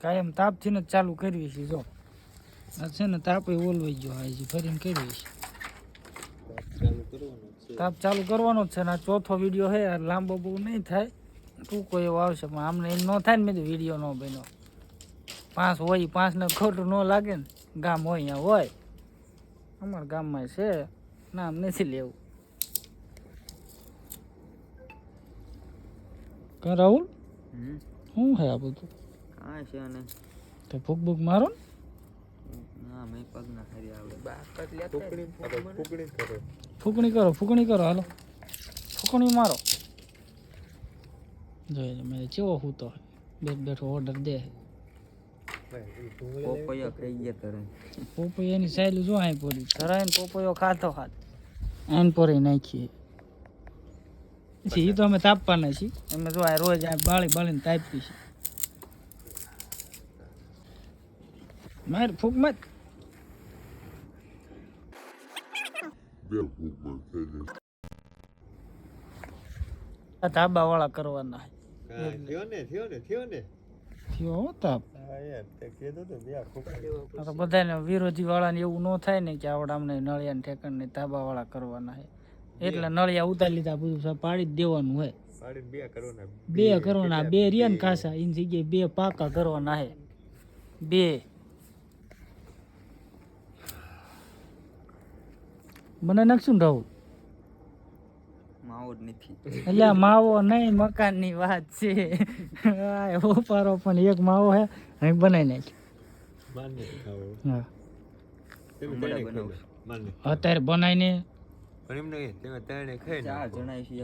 કાયમ તાપથી ને ચાલુ કરવી છે જો. આ છે ને તાપ ઓલવાઈ ગયો છે ફરીને કરવી છે તાપ ચાલુ કરવાનો જ છે ને આ ચોથો વીડિયો છે આ લાંબો બહુ નહીં થાય. ટૂંકો એવો આવશે પણ આમને એમ ન થાય ને મેં વીડિયો ન બન્યો. પાંચ હોય પાંચને ખોટું ન લાગે ને ગામ હોય અહીંયા હોય. અમારા ગામમાં છે નામ નથી લેવું. કા રાહુલ? શું હે આ બધું? આ છે ને તો ભૂક ભૂક મારો ને? ના મેં પગ ના ખરી આવડે. ફૂકણી કરો. ફૂકણી કરો હાલો. ફૂકણી મારો. જોઈ મેં ચેવો હૂતો બેઠ બેઠો ઓર્ડર દે. પોપૈયો ખાઈ ગયા તરે. પોપૈયાની સાયલું જો અહીં પોરી ધરાઈને પોપૈયો ખાતો ખાત એન પોરી નાખીએ. પછી એ તો અમે તાપવાના છીએ. અમે જો આ રોજ આ બાળી બાળીને તાપી છે. માર ફૂક મત આ ધાબા વાળા કરવાના થયો ને થયો ને થયો ને. તાપ હા તે બધાને વિરોધી વાળાને એવું ન થાય ને કે આવડા અમને નળિયા ઠેકણ ને ધાબા વાળા કરવાના છે. એટલે નળિયા ઉતારી લીધા બધું પાડી જ દેવાનું હોય. બે કરવાના. બે કરવાના બે રિયા ને કાસા એની જગ્યાએ બે પાકા કરવાના છે. બે. મને નાખશું ને રાહુલ? માવો નથી. એટલે માવો નહીં મકાનની વાત છે. આ પારો પણ એક માવો હે અહીં બનાવી નાખ હા. તમે હમણાં ત્રણે બનાવું. ખાઈ લો. માને અત્યારે બનાવીને નહીં.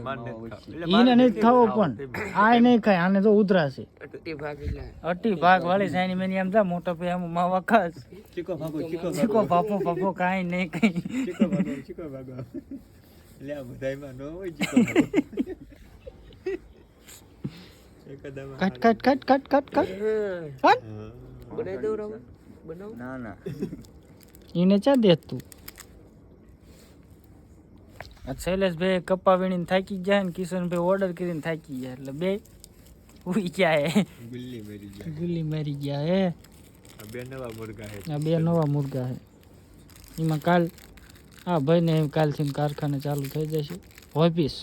પણ આ નહીં ખાય આને તો ઉતરાશે અટી ભાગ વાળી સાઈની મેની એમ થા મોટો પે આમ માવા ખાસ ચીકો ભાગો ચીકો ચીકો પાપો પાપો નહીં કઈ ચીકો ભાગો ચીકો ભાગો. એટલે આ બધાયમાં ન હોય ચીકો ભાગો. Cut cut cut cut cut cut. Cut. હા. ના ના. એને ચા દે તું. શૈલેષભાઈ કપ્પા વીણીને થાકી ગયા ને કિશનભાઈ ઓર્ડર કરીને થાકી ગયા એટલે બે ઉઈ ગયા હે ગુલ્લી મરી ગયા ગુલ્લી મારી ગયા હે આ બે નવા મુર્ગા હે આ બે નવા મુર્ગા હે એમાં કાલ હા ભાઈને એમ કાલથી કારખાને ચાલુ થઈ જશે. ઓફિસ.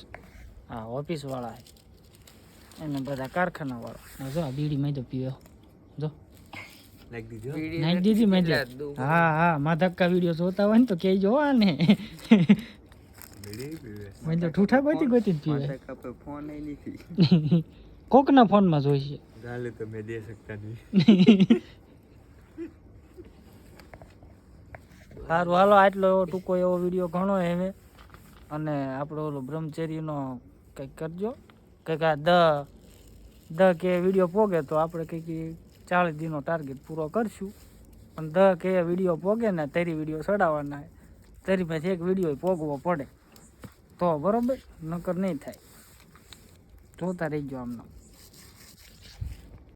હા ઓફિસ વાળા હે એને બધા કારખાના વાળા. જો આ બીડી મેં તો પીવે. જો. નાખી દીધી મેં હા હા માં ધક્કા વીડિયો જોતા હોય ને તો કહેજો આને. પીવે તો ઠૂઠા ગોતી ગોતી પીવે ફોન નથી કોકના ફોનમાં જોઈશે ગાલે તો મેં દે શકતા નહીં. સારું હાલો આટલો એવો ટૂંકો એવો વીડિયો ઘણો હવે. અને આપણો ઓલો બ્રહ્મચર્યનો કંઈક કરજો. કંઈક આ દ દ કે વીડિયો પોગે તો આપણે કંઈક ચાલીસ દિનનો ટાર્ગેટ પૂરો કરશું. પણ દ કે વીડિયો પોગે ને તેરી વીડિયો ચડાવવાના તેરી પાસે એક વીડિયો પોગવો પડે. તો બરોબર નકર નહીં થાય. જોતા રહી ગયો આમનો.